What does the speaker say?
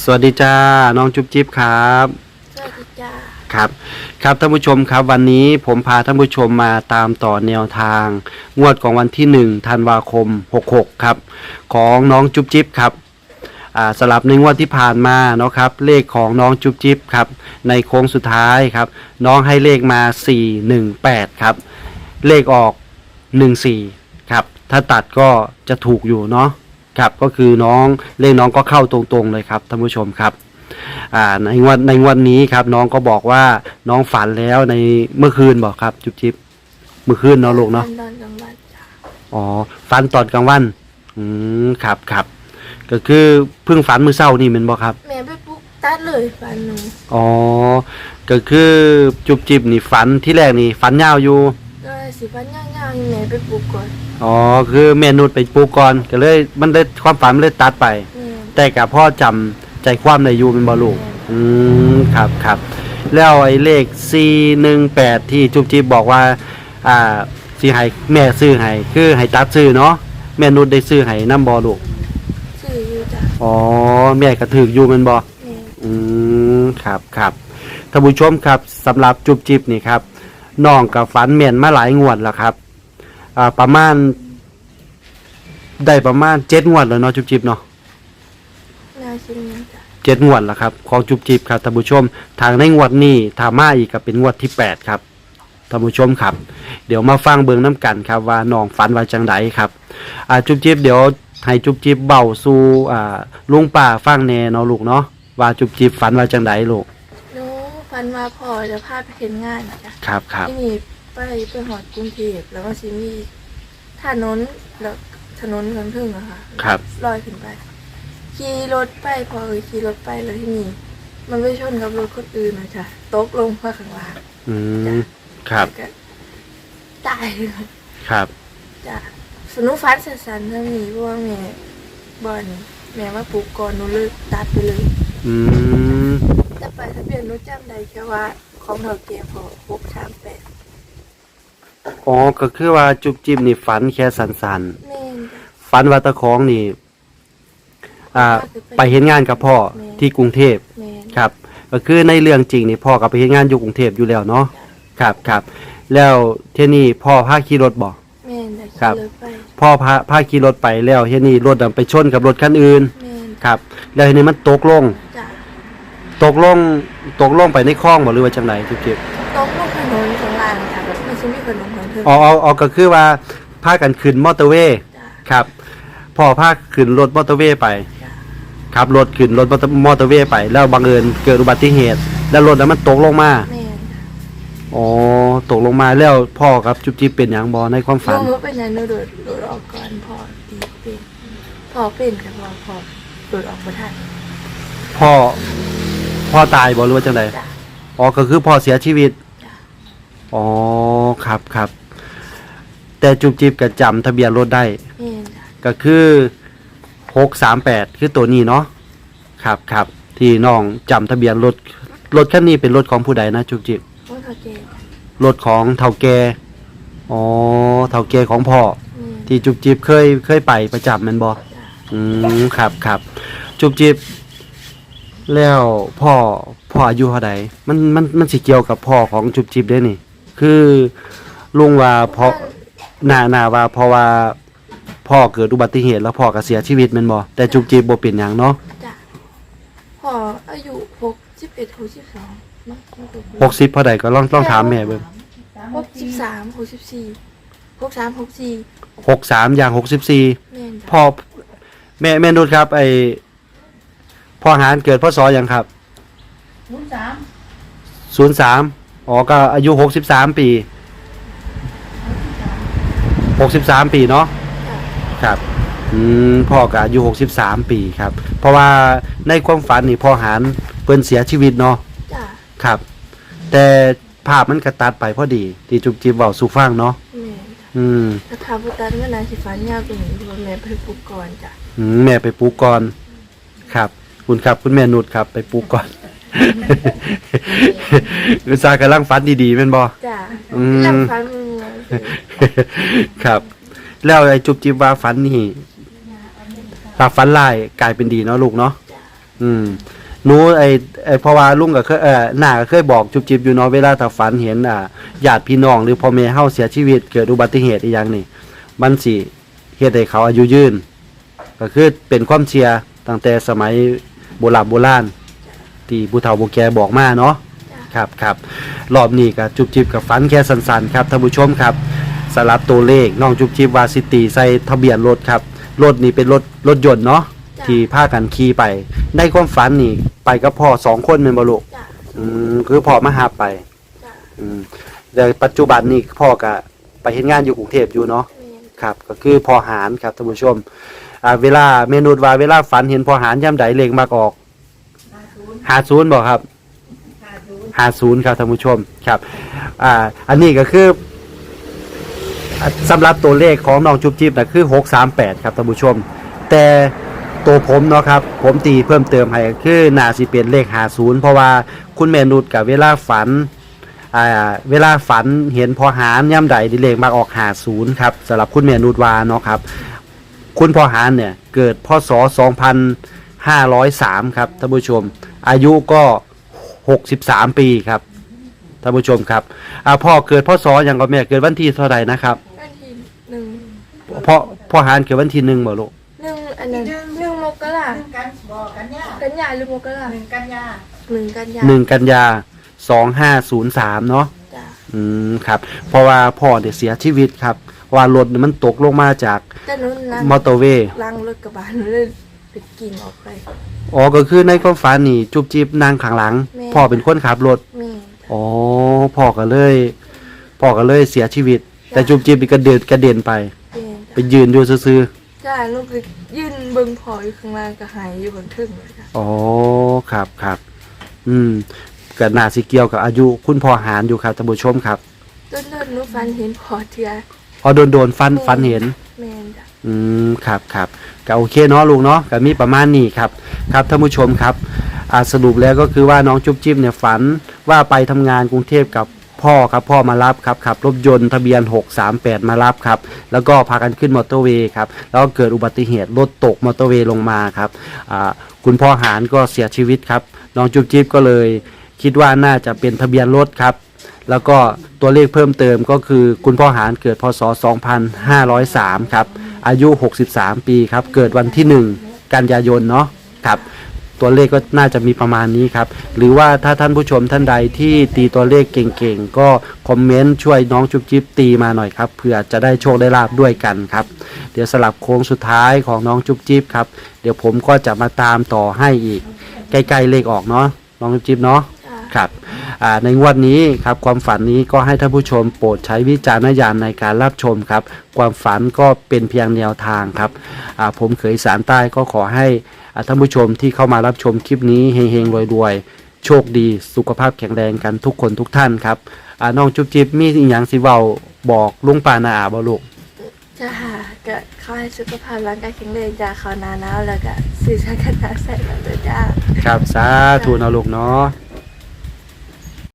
สวัสดีจ้า น้องจุ๊บจิ๊บครับ สวัสดีจ้า ครับ ครับท่านผู้ชมครับวันนี้ผมพาท่านผู้ชมมาตามต่อแนวทาง งวดของวันที่1ธันวาคม 66 ครับ ของน้องจุ๊บจิ๊บครับอ่าสลับในงวดที่ผ่านมาเนาะครับ เลขของน้องจุ๊บจิ๊บครับ ในโค้งสุดท้ายครับ น้องให้เลขมา 418 ครับ เลขออก 14 ครับ ถ้าตัดก็จะถูกอยู่เนาะ ครับก็คือน้องเลขน้องก็เข้าตรงๆเลยครับท่านผู้ชมครับอ่าในงวันในงวันนี้ครับน้องก็บอกว่าน้องฝันแล้วในเมื่อคืนบอกครับ จุ๊บจิ๊บเมื่อคืนเนาะลูกเนาะตอนกลางวันจ้าอ๋อฝันตอนกลางวันอืมครับครับก็คือเพิ่งฝันมื้อเช้านี่แมันบอกครับ แม่ไปปลุกตัดเลยฟันหนูอ๋อก็คือจุ๊บจิ๊บนี่ฝันที่แรกนี่ฝันยาวอยู่ก็ สิฟันย่างๆให้แม่ไปปลุกก่อนอ๋อคือแม่นุชไปปลูกก่อนก็เลยมันเลยความฝันมันเลยตัดไป แม่แต่กับพ่อจำใจความในอยู่เป็นบอลูกอืมครับครับแล้วไอ้เลข 418 ที่จุ๊บจิ๊บบอกว่า อ่าสิให้แม่ซื้อให้คือให้ตัดซื้อเนาะแม่นุชได้ซื้อให้น้ำบอลูกชื่ออยู่จ้าอ๋อแม่ก็ถืออยู่แมันบอ แม่ อืมครับครับท่านผู้ชมครับสำหรับจุ๊บจิ๊บนี่ครับ น้องกับฝันเมียนมาหลายงวดแล้วครับอ่าประมาณ ได้ประมาณเจ็ดงวดแล้วเนาะจุ๊บจิ๊บเนาะน่าชิมนี้จ้าเจ็ดงวดแล้วครับของจุบจิบครับท่านผู้ชม ทางในงวดนี้ถามาอีกก็เป็นงวดที่แปดครับท่านผู้ชมครับ เดี๋ยวมาฟังเบิงน้ำกันครับว่าน้องฝันว่าจังไดครับอ่าจุบจิบเดี๋ยวให้จุบจิบเบาสู่อ่าลุงป่าฟังแหน่เนาะลูกเนาะว่าจุบจิบฝันว่าจังไดลูกหนู ฟันมาพอจะพาไปเห็นงานจ้าครับครับที่นี่ไปไปหอดกรุงเทพแล้วก็สิมีถนนแล้วถนนกันพึ่งอะค่ะครับลอยขึ้นไปขี่รถไปพอเออขี่รถไปแล้วที่นี่มันไปชนกับรถคนอื่นนะจ๊ะตกลงมาข้างล่างอืมครับแล้วก็ตายเลยครับจ้ะสนุกฟันสันๆถ้ามีเพราะว่าแม่บอลแม่ว่าปลูกก่อนหนูเลยตัดไปเลย อืมแต่ ไปทะเบียนรถจำได้แค่ว่าของเถาเกียพอหกสามแปดอ๋อก็คือว่าจุบจิบนี่ฝันแค่สันแม่นจ้ะๆฝันว่าตะของนี่ อ่า ไปเห็นงานกับพ่อที่กรุงเทพ แม่นครับก็คือในเรื่องจริงนี่พ่อกับไปเฮ็ดงานอยู่กรุงเทพอยู่แล้วเนาะครับครับแล้วเที่นี่พ่อพาขี่รถบ่แม่นแต่ครัขี่บ รถไปพ่อพาพาขี่รถไปแล้วเที่นี่รถน่ะไปชนกับรถคันอื่นแม่นครับ แล้วทีนี้มันตกลงจ้ะ ตกลงตกลงไปในคลองบ่หรือว่าจังไดทุกทีตกลงถนนข้างล่างจ้ะแบบไม่ใช่มีขนมของเธออ๋ออ๋ออ๋อก็คือว่าพากันขึ้นมอเตอร์เวย์จ้ะครับพ่อพาขึ้นรถมอเตอร์เวย์ไป จ้ะครับรถขึ้นรถมอเตอร์มอเตอร์เวย์ไป แล้วบังเอิญเกิดอุบัติเหตุ แล้วรถนั้นมันตกลงมา แม่นจ้ะอ๋อ ตกลงมาแล้วพ่อครับจุ๊บจิ๊บเป็นหยังบ่ในความฝันหนูเป็นยังหนูโดดโดดออกก่อนพอตีเป็นพอเป็นกับพอพอโดดออกมาทันพ่อ พ่อตายบ่หรือว่าจังไดจ้ะอ๋อก็คือพ่อเสียชีวิต จ้ะ อ๋อครับครับ แต่จุบจิบก็จำทะเบียนรถได้ แม่นจ้ะก็คือหกสามแปดคือตัวนี้เนาะครับครับที่น้องจำทะเบียนรถรถคันนี้เป็นรถของผู้ใดนะจุบจิบโอ้ยเขาเจ๊จ้ะรถของเฒ่าแก่อ๋อเฒ่าแก่ของพ่อ แม่นที่จุบจิบเคยเคยไปประจำแมันบ่จ้ะอืมครับครับจุบจิบ แล้วพ่อพ่ออายุเท่าใดมันมันมันสิเกี่ยวกับพ่อของจุบจิบได้นี่ คือลุงว่าเพราะนานาว่าเพราะว่าพ่อเกิดอุบัติเหตุแล้วพ่อก็เสียชีวิตแม่นบ่แต่จุบจิบบ่เป็นหยังเนาะจ้ะพออายุหกสิบเอ็ดหกสิบสองมั้งไม่ถูก60เท่าใดก็ลองลองถามแม่เบิ่งหกสิบสามหกสิบสี่หกสามหกสี่63อย่าง64 แม่นจ้ะพ่อแม่แม่นุชครับไอ้ พ่อหารเกิดพศหยังครับศูนย์สามศูนย์สามอ๋อก็อายุหกสิบสามปีหกสิบสามปีเนาะจ้ะครับอืมพ่อก็อายุหกสิบสามปีครับ เพราะว่าในความฝันนี่พ่อหารเปิ้นเสียชีวิตเนาะจ้ะครับ แต่ภาพมันกระตัดไปพอดี ที่จุบจิบเบาสู่ฟังเนาะแม่นจ้ะอืม ถ้าทำพุตันเมื่อนานสิฟันยาวกว่านี้เพราะว่าแม่ไปปลูกก่อนจ้ะ อืมแม่ไปปลูกก่อน ครับ คุณครับ คุณแม่นุชครับ ไปปลูกก่อน อุตส่าห์กำลังฝันดีๆแม่นบ่ จ้ะอืม หลังฟันมันงงสิครับ แล้วไอ้จุบจิบว่าฝันนี่ถ้าฝันลายกลายเป็นดีเนาะลูกเนาะจ้ะออืมหนูไอ้ไอ้เพราะว่าลุงก็เคยเอ่อหน้าก็เคยบอกจุบจิบอยู่เนาะเวลาถ้าฝันเห็นอ่าญาติพี่น้องหรือพ่อแม่เฮาเสียชีวิตเกิดอุบัติเหตุอีหยังนี่ มันสิเฮ็ดให้เขาอายุยืน ก็คือเป็นความเชื่อตั้งแต่สมัย โบราณโบราณที่ผู้เฒ่าผู้แก่บอกมาเนาะครับครับรอบนี้ก็จุบจิบกับฟันแค่สันๆครับท่านผู้ชมครับสลับตัวเลขน้องจุบจิบวาซิตีใส่ทะเบียนรถครับรถนี่เป็นรถรถยนต์เนาะจ้ะที่พากันขี่ไปในความฝันนี่ไปกับพ่อสองคนเป็นบลูกจ้ะอืมคือพ่อมาหาไปจ้ะอืมแต่ปัจจุบันนี่พ่อก็ไปเฮ็ดงานอยู่กรุงเทพอยู่เนาะแม่นครับ ก็คือพอหารครับท่านผู้ชม อ่าเวลาเมนูว่าเวลาฝันเห็นพอหารย่ำใดเลขมากออกห้าศูนย์หาศูนย์บอกครับห้าศูนย์หาศูนย์ครับท่านผู้ชมครับ อ่า อันนี้ก็คืออะสำหรับตัวเลขของน้องจุ๊บจิ๊บนะคือหกสามแปดครับท่านผู้ชม แต่ตัวผมเนาะครับ ผมตีเพิ่มเติมให้ก็คือน่าสิเป็นเลขหาศูนย์เพราะว่าคุณแม่นุชกับเวลาฝันอ่าเวลาฝันเห็นพอหารย่ำใดดิเลขมากออกหาศูนย์ครับสำหรับคุณแม่นุชวาเนาะครับ คุณพอหารเนี่ยเกิดพศ 2503 ครับท่านผู้ชม อายุก็ 63 ปีครับท่านผู้ชมครับอ่าพ่อเกิดพศอย่างก็แม่เกิดวันที่เท่าไหร่นะครับวันที่หนึ่งพ่อพ่อหารเกิดวันที่หนึ่งบ่ลูกหนึ่งอันนั้นหนึ่งมกราหนึ่งกันบอกกันยากันยาหรือมกราหนึ่งกันยาหนึ่งกันยาหนึ่งกันยา2503เนาะจ้ะอืมครับ เพราะว่าพ่อเนี่ยเสียชีวิตครับ ว่ารถเนี่ยมันตกลงมาจากแต่นู้นล้างมอเตอร์เวย์ล้างรถกระบะหนูเลยไปกิ่งออกไป อ๋อก็คือในความฝันนี่จุบจิบนางข้างหลังแม่ พ่อเป็นคนขับรถแม่อ๋อพ่อก็เลยพ่อก็เลยเสียชีวิต แต่จุบจิบนี่กระเด็นกระเด็นไป แม่ไปยืนอยู่ซื่อจ้ะหนูไปยืนเบิ่งพออยู่ข้างล่างก็หายอยู่บนทึ่งเลยจ้ะๆอ๋อครับครับอืมก็น่าสิเกี่ยวกับอายุคุณพ่อหารอยู่ครับท่านผู้ชมครับต้นเลิศหนูฟันเห็นพอเทีย พอโดนโดนฟันฟันเห็น แม่นจ้ะ อืมครับครับก็โอเคเนาะลุงเนาะก็มีประมาณนี้ครับ ครับท่านผู้ชมครับอ่าสรุปแล้วก็คือว่าน้องจุ๊บจิ๊บเนี่ยฝันว่าไปทำงานกรุงเทพกับพ่อครับพ่อมารับครับขับรถยนต์ทะเบียน 638 มารับครับ แล้วก็พากันขึ้นมอเตอร์เวย์ครับแล้วก็เกิดอุบัติเหตุรถตกมอเตอร์เวย์ลงมาครับอ่าคุณพ่อหารก็เสียชีวิตครับน้องจุ๊บจิ๊บก็เลย คิดว่าน่าจะเป็นทะเบียนรถครับ แล้วก็ตัวเลขเพิ่มเติมก็คือคุณพ่อหารเกิดพศ 2503 ครับ อายุ 63 ปีครับ เกิดวันที่ 1 กันยายนเนาะครับ ตัวเลขก็น่าจะมีประมาณนี้ครับ หรือว่าถ้าท่านผู้ชมท่านใดที่ตีตัวเลขเก่งๆ ก็คอมเมนต์ช่วยน้องจุ๊บจิ๊บตีมาหน่อยครับเผื่อจะได้โชคได้ลาบด้วยกันครับ เดี๋ยวสลับโค้งสุดท้ายของน้องจุ๊บจิ๊บครับ เดี๋ยวผมก็จะมาตามต่อให้อีก ใกล้ๆเลขออกเนาะน้องจุ๊บจิ๊บเนาะครับ ในงวดนี้ครับความฝันนี้ก็ให้ท่านผู้ชมโปรดใช้วิจารณญาณในการรับชมครับ ความฝันก็เป็นเพียงแนวทางครับอ่าผมเขยสารใต้ก็ขอให้อ่าท่านผู้ชมที่เข้ามารับชมคลิปนี้เฮงๆรวยๆ โชคดีสุขภาพแข็งแรงกันทุกคนทุกท่านครับอ่าน้องจุ๊บจิ๊บมีอีกอย่างสิเว้าบอกลุงปานาอาบ่ลูกจ้ะก็ขอให้สุขภาพร่างกายแข็งแรงจ้ะเขาหนาหนาวแล้วก็ซื้อชากันหนาวใส่กันเลยจ้ะครับสาธุนะลูกเนาะ